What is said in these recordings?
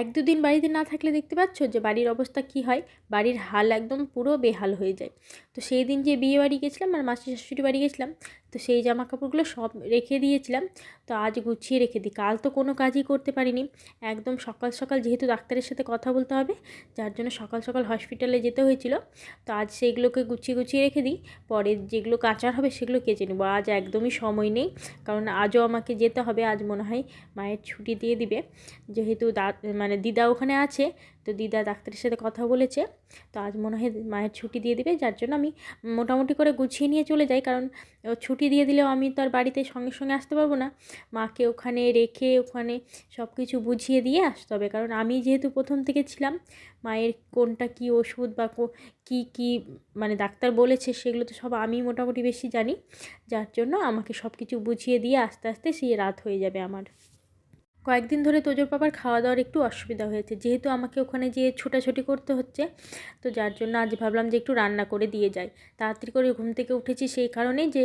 এক দুদিন বাড়িতে না থাকলে দেখতে পাচ্ছ যে বাড়ির অবস্থা কি হয়? বাড়ির হাল একদম পুরো বেহাল হয়ে যায়। তো সেই দিন যে বিয়ে বাড়ি গেছিলাম আর মাসি শাশুড়ি বাড়ি গেছিলাম তো সেই জামা কাপড়গুলো সব রেখে দিয়েছিলাম। তো আজ গুছিয়ে রেখে দিই। কাল তো কোনো কাজই করতে পারিনি। একদম সকাল সকাল যেহেতু ডাক্তারের সাথে কথা বলতে হবে, যার জন্য সকাল সকাল হসপিটালে যেতে হয়েছিল। তো আজ সেইগুলোকে গুছিয়ে গুছিয়ে রেখে দিই। পরে যেগুলো কাঁচার হবে সেগুলো কেচে নেব। আজ একদমই সময় নেই। কারণ আজও আমাকে যেতে হবে। আজ মনে হয় মায়ের ছুটি দিয়ে দিবে। যেহেতু মানে দিদা ওখানে আছে তো দিদা ডাক্তারের সাথে কথা বলেছে, তো আজ মনে হয় মায়ের ছুটি দিয়ে দিবে, যার জন্য আমি মোটামুটি করে গুছিয়ে নিয়ে চলে যাই, কারণ ছুটি দিয়ে দিলেও আমি তো আর বাড়িতে সঙ্গে সঙ্গে আসতে পারব না। মাকে ওখানে রেখে ওখানে সব কিছু বুঝিয়ে দিয়ে আসতে হবে, কারণ আমি যেহেতু প্রথম থেকে ছিলাম, মায়ের কোনটা কি ওষুধ বা কী কী মানে ডাক্তার বলেছে সেগুলো তো সব আমি মোটামুটি বেশি জানি, যার জন্য আমাকে সব কিছু বুঝিয়ে দিয়ে আস্তে আস্তে সেই রাত হয়ে যাবে আমার। কয়েকদিন ধরে তোজোর পাপার খাওয়া দাওয়ার একটু অসুবিধা হয়েছে। যেহেতু আমাকে ওখানে যেয়ে ছোটাছুটি করতে হচ্ছে, তো যার জন্য আজ ভাবলাম যে একটু রান্না করে দিয়ে যাই। তাড়াতাড়ি করে ঘুম থেকে উঠেছি সেই কারণেই যে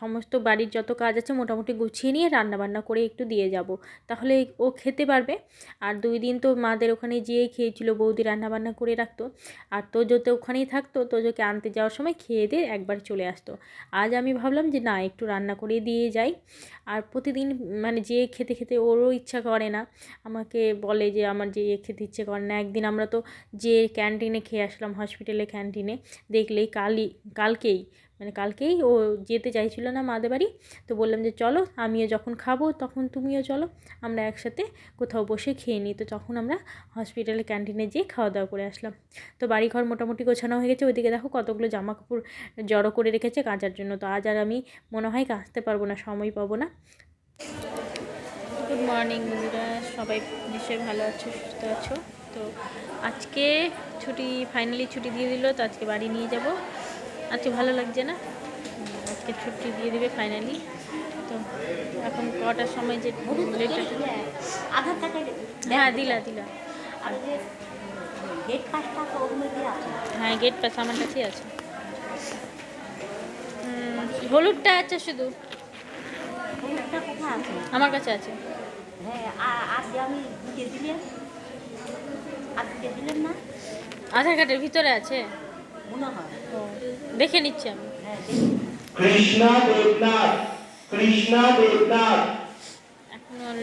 সমস্ত বাড়ির যত কাজ আছে মোটামুটি গুছিয়ে নিয়ে রান্না বান্না করে একটু দিয়ে যাব। তাহলে ও খেতে পারবে। আর দুই দিন তো মাদের ওখানে যেয়েই খেয়েছিল, বৌদি রান্না বান্না করে রাখতো। আর তোজোতে ওখানেই থাকতো, তোজোকে আনতে যাওয়ার সময় খেয়ে দিয়ে একবার চলে আসতো। আজ আমি ভাবলাম যে না, একটু রান্না করে দিয়ে যাই। আর প্রতিদিন মানে যেয়ে খেতে খেতে ওরও ইচ্ছা করে না। আমাকে বলে যে, আমার যে খেতে ইচ্ছে করে না। একদিন আমরা তো যে ক্যান্টিনে খেয়ে আসলাম হসপিটালে ক্যান্টিনে দেখলেই কালই, কালকেই মানে কালকেই ও যেতে চাইছিল না মাদের বাড়ি। তো বললাম যে, চলো, আমিও যখন খাব, তখন তুমিও চলো, আমরা একসাথে কোথাও বসে খেয়ে নিই। তো তখন আমরা হসপিটালে ক্যান্টিনে যেয়ে খাওয়া দাওয়া করে আসলাম। তো বাড়িঘর মোটামুটি গোছানো হয়ে গেছে। ওইদিকে দেখো কতগুলো জামা কাপড় জড়ো করে রেখেছে কাচার জন্য। তো আজ আর আমি মনে হয় কাঁচতে পারব না, সময় পাবো না। মর্নিং বন্ধুরা, সবাই নিশ্চয়ই ভালো আছো, সুস্থ আছো? তো আজকে ছুটি ফাইনালি ছুটি দিয়ে দিল, তো আজকে বাড়ি নিয়ে যাব। আজকে ভালো লাগছে না? আজকে ছুটি দিয়ে দিবে ফাইনালি তো এখন কটার সময় যে হ্যাঁ দিলা দিলা। হ্যাঁ গেট পাস আমার কাছেই আছে। হলুদটা আছে শুধু? আমার কাছে আছে। হ্যাঁ আজকে আমি আজকে দিলেন না? আধার কার্ডের ভিতরে আছে। মনে হয়। দেখে নিচ্ছি আমি। হ্যাঁ দেখি। কৃষ্ণা দেবনাথ কৃষ্ণা দেবনাথ। এখন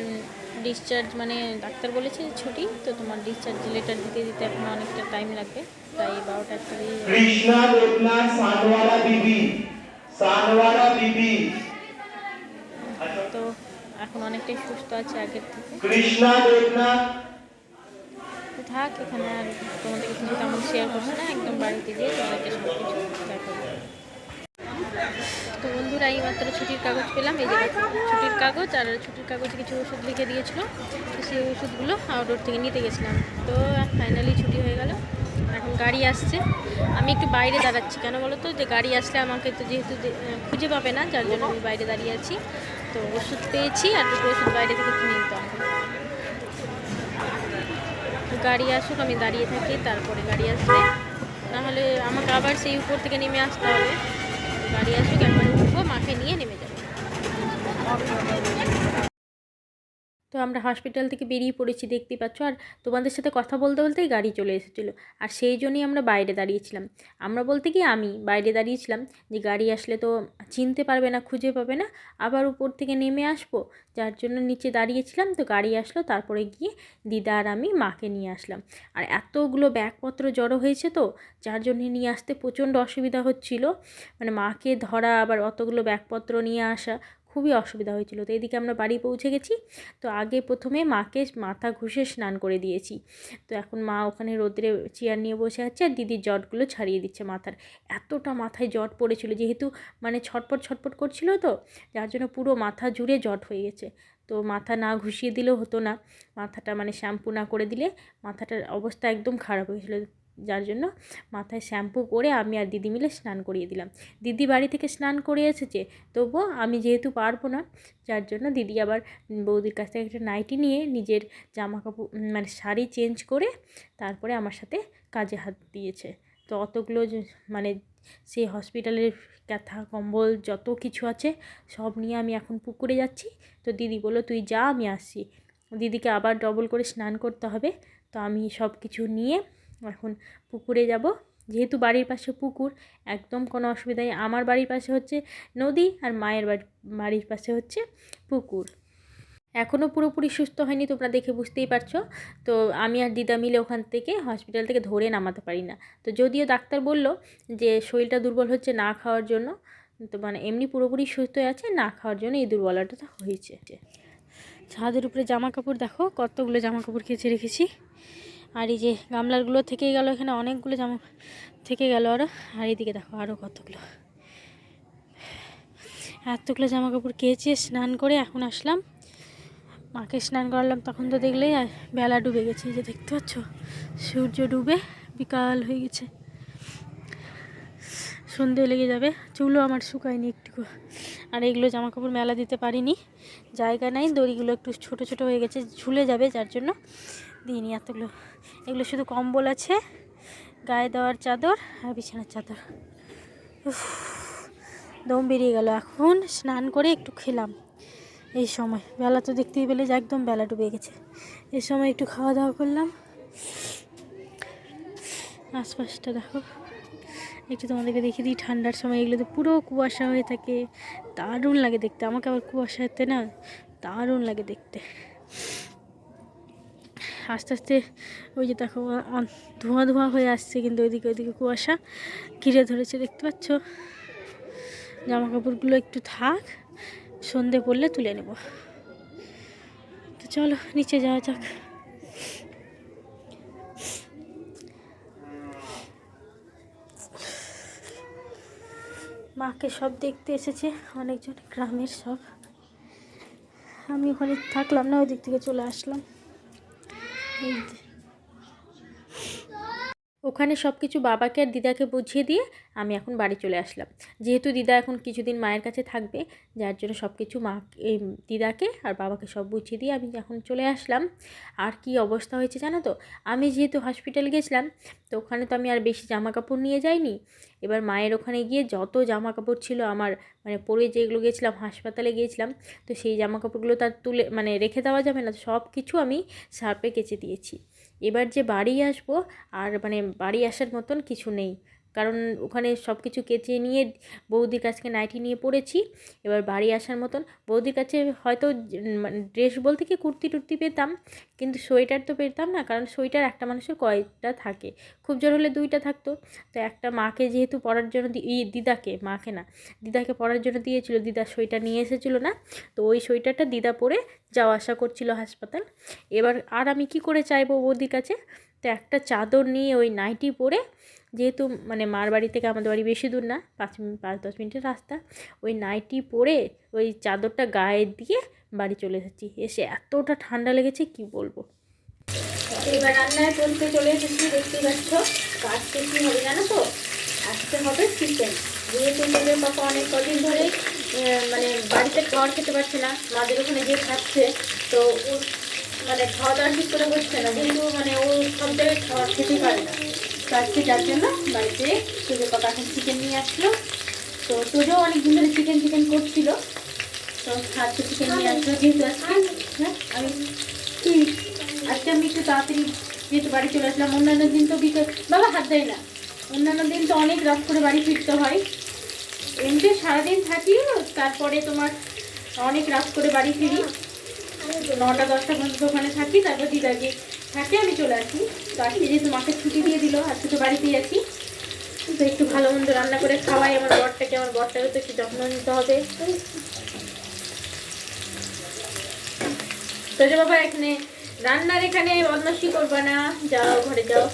ডিসচার্জ মানে ডাক্তার বলেছে ছুটি তো তোমার ডিসচার্জ লেটার দিতে দিতে এখন অনেকটা টাইম লাগবে তাই বারোটা একটা কৃষ্ণা দেবনাথ সানওয়ালা বিবি সানওয়ালা বিবি। এখন অনেকটাই সুস্থ আছে আগের থেকে। থাক এখানে আর তোমাদের কিছু তেমন শেয়ার করছে না একদম বাড়িতে গিয়ে তোমাদেরকে সব কিছু তো বন্ধুরা এই মাত্র ছুটির কাগজ পেলাম এই যে ছুটির কাগজ আর ছুটির কাগজে কিছু ওষুধ লিখে দিয়েছিল তো সেই ওষুধগুলো আউটডোর থেকে নিতে গেছিলাম। তো ফাইনালি ছুটি হয়ে গেল এখন গাড়ি আসছে। আমি একটু বাইরে দাঁড়াচ্ছি কেন বলো তো? যে গাড়ি আসলে আমাকে তো যেহেতু খুঁজে পাবে না যার জন্য আমি বাইরে দাঁড়িয়ে আছি। তো ওষুধ পেয়েছি আর দুটো ওষুধ বাইরে থেকে কিনে নিতে হবে। গাড়ি আসুক, আমি দাঁড়িয়ে থাকি, তারপরে গাড়ি আসবে। নাহলে আমাকে আবার সেই উপর থেকে নেমে আসতে হবে। গাড়ি আসুক, একবার উঠবো মাকে নিয়ে নেমে যাব। আমরা হসপিটাল থেকে বেরিয়ে পড়েছি দেখতে পাচ্ছ। আর তোমাদের সাথে কথা বলতে বলতেই গাড়ি চলে এসেছিল। আর সেই জন্যই আমরা বাইরে দাঁড়িয়েছিলাম। আমরা বলতে কি আমি বাইরে দাঁড়িয়েছিলাম যে গাড়ি আসলে তো চিনতে পারবে না, খুঁজে পাবে না। আবার উপর থেকে নেমে আসব। যার জন্য নিচে দাঁড়িয়েছিলাম, তো গাড়ি আসলো। তারপরে গিয়ে দিদা আর আমি মাকে নিয়ে আসলাম। আর এতগুলো ব্যাগপত্র জড়ো হয়েছে তো, যার জন্য নিয়ে আসতে প্রচণ্ড অসুবিধা হচ্ছিল। মানে মাকে ধরা, আবার অতগুলো ব্যাগপত্র নিয়ে আসা খুবই অসুবিধা হয়েছিল। তো এদিকে আমরা বাড়ি পৌঁছে গেছি। তো আগে প্রথমে মাকে মাথা ঘুষে স্নান করে দিয়েছি। তো এখন মা ওখানে রোদ্রে চেয়ার নিয়ে বসে আছে আর দিদির জটগুলো ছাড়িয়ে দিচ্ছে মাথার। এতটা মাথায় জট পড়েছিল যেহেতু মানে ছটপট ছটপট করছিল তো, যার জন্য পুরো মাথা জুড়ে জট হয়ে গেছে। তো মাথা না ঘুষিয়ে দিলেও হতো না। মাথাটা মানে শ্যাম্পু না করে দিলে মাথাটার অবস্থা একদম খারাপ হয়েছিল। যার জন্য মাথায় শ্যাম্পু করে আমি আর দিদি মিলে স্নান করিয়ে দিলাম। দিদি বাড়ি থেকে স্নান করে এসেছে, তবুও আমি যেহেতু পারব না, যার জন্য দিদি আবার বৌদির কাছ থেকে একটা নাইটি নিয়ে নিজের জামা কাপড় মানে শাড়ি চেঞ্জ করে তারপরে আমার সাথে কাজে হাত দিয়েছে। তো অতগুলো মানে সেই হসপিটালের ক্যাথা, কম্বল, যত কিছু আছে সব নিয়ে আমি এখন পুকুরে যাচ্ছি। তো দিদি বলল, তুই যা, আমি আসছি। দিদিকে আবার ডবল করে স্নান করতে হবে। তো আমি সব কিছু নিয়ে এখন পুকুরে যাব। যেহেতু বাড়ির পাশে পুকুর, একদম কোনো অসুবিধা নেই। আমার বাড়ির পাশে হচ্ছে নদী আর মায়ের বাড়ি, বাড়ির পাশে হচ্ছে পুকুর। এখনও পুরোপুরি সুস্থ হয়নি, তোমরা দেখে বুঝতেই পারছ। তো আমি আর দিদা মিলে ওখান থেকে হসপিটাল থেকে ধরে নামাতে পারি না। তো যদিও ডাক্তার বলল যে শরীরটা দুর্বল হচ্ছে না খাওয়ার জন্য, তো মানে এমনি পুরোপুরি সুস্থ আছে, না খাওয়ার জন্য এই দুর্বলতাটা হয়েছে। ছাদের উপরে জামা কাপড় দেখো, কতগুলো জামা কাপড় কেচে রেখেছি। আর এই যে গামলারগুলো থেকেই গেল এখানে, অনেকগুলো জামা থেকে গেল আরও আর এইদিকে দেখো আরও কতগুলো। এতগুলো জামা কাপড় কেচে স্নান করে এখন আসলাম। মাকে স্নান করালাম, তখন তো দেখলেই বেলা ডুবে গেছে। যে দেখতে পাচ্ছ, সূর্য ডুবে বিকাল হয়ে গেছে। সন্ধে লেগে যাবে, চুলও আমার শুকায়নি একটুকু। আর এগুলো জামা কাপড় মেলা দিতে পারিনি, জায়গা নাই, দড়িগুলো একটু ছোট ছোট হয়ে গেছে, ঝুলে যাবে যার জন্য। দিইনি এতগুলো। এগুলো শুধু কম্বল আছে, গায়ে দেওয়ার চাদর আর বিছানার চাদর। দম বেরিয়ে গেল। এখন স্নান করে একটু খেলাম। এই সময় বেলা তো দেখতেই পেলে যে একদম বেলা ডুবে গেছে। এই সময় একটু খাওয়া দাওয়া করলাম। আশপাশটা দেখো। একটু তোমাদেরকে দেখিয়ে দিই, ঠান্ডার সময় এগুলোতে পুরো কুয়াশা হয়ে থাকে। দারুণ লাগে দেখতে। আমাকে আবার কুয়াশাতে না দারুণ লাগে দেখতে। আস্তে আস্তে ওই যে দেখো ধোঁয়া ধোঁয়া হয়ে আসছে কিন্তু ওইদিকে ওইদিকে কুয়াশা। ঘিরে ধরেছে, দেখতে পাচ্ছ? জামা কাপড়গুলো একটু থাক, সন্ধে পড়লে তুলে নেব। তো চলো, নিচে যাওয়া যাক। মাকে সব দেখতে এসেছে, অনেকজন গ্রামের সব। আমি ওখানে থাকলাম না, ওই দিক থেকে চলে আসলাম। এই যে। ওখানে সব কিছু বাবাকে আর দিদাকে বুঝিয়ে দিয়ে আমি এখন বাড়ি চলে আসলাম। যেহেতু দিদা এখন কিছুদিন মায়ের কাছে থাকবে, যার জন্য সব কিছু মা দিদাকে আর বাবাকে সব বুঝিয়ে দিয়ে আমি এখন চলে আসলাম। আর কি অবস্থা হয়েছে জানো তো? আমি যেহেতু হসপিটাল গেছিলাম, তো ওখানে তো আমি আর বেশি জামা কাপড় নিয়ে যাইনি। এবার মায়ের ওখানে গিয়ে যত জামা কাপড় ছিল আমার মানে পরে যেগুলো গেছিলাম, হাসপাতালে গিয়েছিলাম, তো সেই জামা কাপড়গুলো তার তুলে মানে রেখে দেওয়া যাবে না সব কিছু আমি সার্পে কেচে দিয়েছি। এবার যে বাড়ি আসব আর মানে বাড়ি আসার মতন কিছু নেই। কারণ ওখানে সব কিছু কেচে নিয়ে বৌদির কাছ থেকে নাইটি নিয়ে পড়েছি। এবার বাড়ি আসার মতন। বৌদির কাছে হয়তো ড্রেস বলতে কি কুর্তি টুর্তি পেতাম, কিন্তু সোয়েটার তো পেতাম না, কারণ সোয়েটার একটা মানুষের কয়েকটা থাকে? খুব জোর হলে দুইটা থাকতো। তো একটা মাকে যেহেতু পরার জন্য দিদাকে, মাকে না, দিদাকে পরার জন্য দিয়েছিল, দিদা সোয়েটার নিয়ে এসেছিল না। তো ওই সোয়েটারটা দিদা পরে যাওয়া আসা করছিল হাসপাতাল। এবার আর আমি কি করে চাইব বৌদির কাছে? তো একটা চাদর নিয়ে ওই নাইটি পরে যেহেতু মানে মার বাড়ি থেকে আমাদের বাড়ি বেশি দূর না, পাঁচ পাঁচ, দশ মিনিটের রাস্তা, ওই নাইটি পরে ওই চাদরটা গায়ে দিয়ে বাড়ি চলে এসেছি। এসে এতটা ঠান্ডা লেগেছে, কি বলব? এবার রান্নায় বলতে চলে এসেছি দেখতে পাচ্ছ আজকে কী হবে জানো তো? আজকে হবে চিকেন যেহেতু তোদের পাপা অনেক কদিন ধরে মানে বাড়িতে খাওয়ার খেতে পারছে না, মাদের ওখানে গিয়ে খাচ্ছে, তো মানে খাওয়া দাওয়া ঠিক করে হচ্ছে না কিন্তু মানে ও সব জায়গায় খাওয়ার খেতে পারে না। তো আজকে যার জন্য বাড়িতে তোদের পাপা এখন চিকেন নিয়ে আসলো। তো তোজও অনেক দিন ধরে চিকেন চিকেন করছিল। তো আজকে চিকেন নিয়ে আসলো। যেহেতু আজকে হ্যাঁ? আমি কি? আজকে আমি একটু তাড়াতাড়ি যেহেতু বাড়ি চলে আসলাম অন্যান্য দিন তো বিকেল বাবা হাত দেয় না। অন্যান্য দিন তো অনেক রাত করে বাড়ি ফিরতে হয়। এমনিতে সারাদিন থাকি তারপরে তোমার অনেক রাত করে বাড়ি ফিরি। নটা দশটা পর্যন্ত ওখানে থাকি তারপর দিদাকে থাকে আমি চলে আসি। তো আজকে যেহেতু মাকে ছুটি দিয়ে দিল, আজকে তো বাড়িতেই আছি। তো একটু ভালো মন্দ রান্না করে খাওয়াই আমার বরটাকে আমার বরটাকে তো একটু যত্ন নিতে হবে। তো যে বাবা, এখানে রান্নার এখানে বদমাসি করবা না? যাও, ঘরে যাও।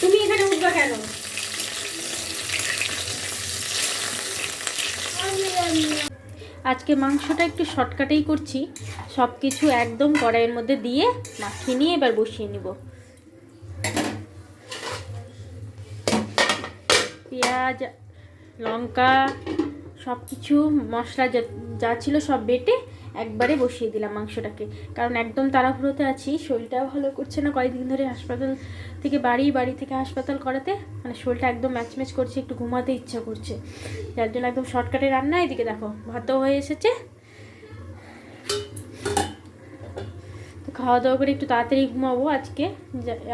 তুমি এখানে উঠবা কেন? আজকে মাংসটা একটু শর্টকাটেই করছি। সব কিছু একদম কড়াইয়ের মধ্যে দিয়ে মাখিয়ে নিয়ে এবার বসিয়ে নিব। পেঁয়াজ, লঙ্কা সব কিছু মশলা যা- ছিল সব বেটে একবারে বসিয়ে দিলাম মাংসটাকে। কারণ একদম তাড়াহুড়োতে আছি, শরীরটাও ভালো করছে না, কয়েকদিন ধরে হাসপাতাল থেকে বাড়ি বাড়ি থেকে হাসপাতাল করাতে মানে শরীরটা একদম ম্যাচ ম্যাচ করছে, একটু ঘুমাতে ইচ্ছা করছে। যার জন্য একদম শর্টকাটে রান্না, এদিকে দেখো, ভাতও হয়ে এসেছে। তো খাওয়া দাওয়া করে একটু তাড়াতাড়ি ঘুমাবো আজকে।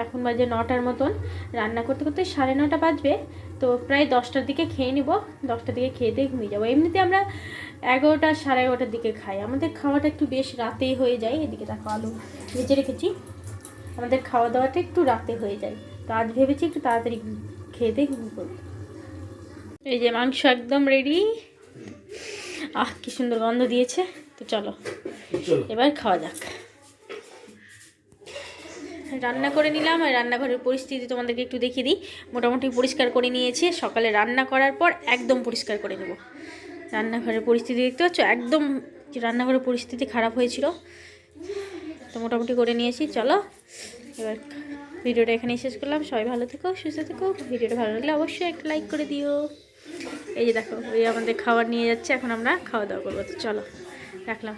এখন বাজে নটার মতন। রান্না করতে করতে সাড়ে নটা বাজবে। তো প্রায় দশটার দিকে খেয়ে নিব। দশটার দিকে খেয়ে দিয়ে ঘুমিয়ে যাব। এমনিতে আমরা এগারোটা, সাড়ে এগারোটার দিকে খাই। আমাদের খাওয়াটা একটু বেশ রাতেই হয়ে যায়। এদিকে দেখো আলু ভেজে রেখেছি। আমাদের খাওয়া দাওয়াটা একটু রাতে হয়ে যায়। তো আজ ভেবেছি একটু তাড়াতাড়ি খেয়ে দিয়ে ঘুমিয়ে পড়ব এই যে মাংস একদম রেডি আহ কি সুন্দর গন্ধ দিয়েছে। তো চলো। এবার খাওয়া যাক। রান্না করে নিলাম আর রান্নাঘরের পরিস্থিতি তোমাদেরকে একটু দেখিয়ে দিই। মোটামুটি পরিষ্কার করে নিয়েছি। সকালে রান্না করার পর একদম পরিষ্কার করে নেব। রান্নাঘরের পরিস্থিতি দেখতে পাচ্ছ? একদম রান্নাঘরের পরিস্থিতি খারাপ হয়েছিল। তো মোটামুটি করে নিয়েছি, চলো। এবার ভিডিওটা এখানেই শেষ করলাম। সবাই ভালো থেকো, সুস্থ থেকো। ভিডিওটা ভালো লাগলে অবশ্যই একটা লাইক করে দিও। এই যে দেখো, ওই আমাদের খাবার নিয়ে যাচ্ছে, এখন আমরা খাওয়া দাওয়া করব। তো চলো, রাখলাম।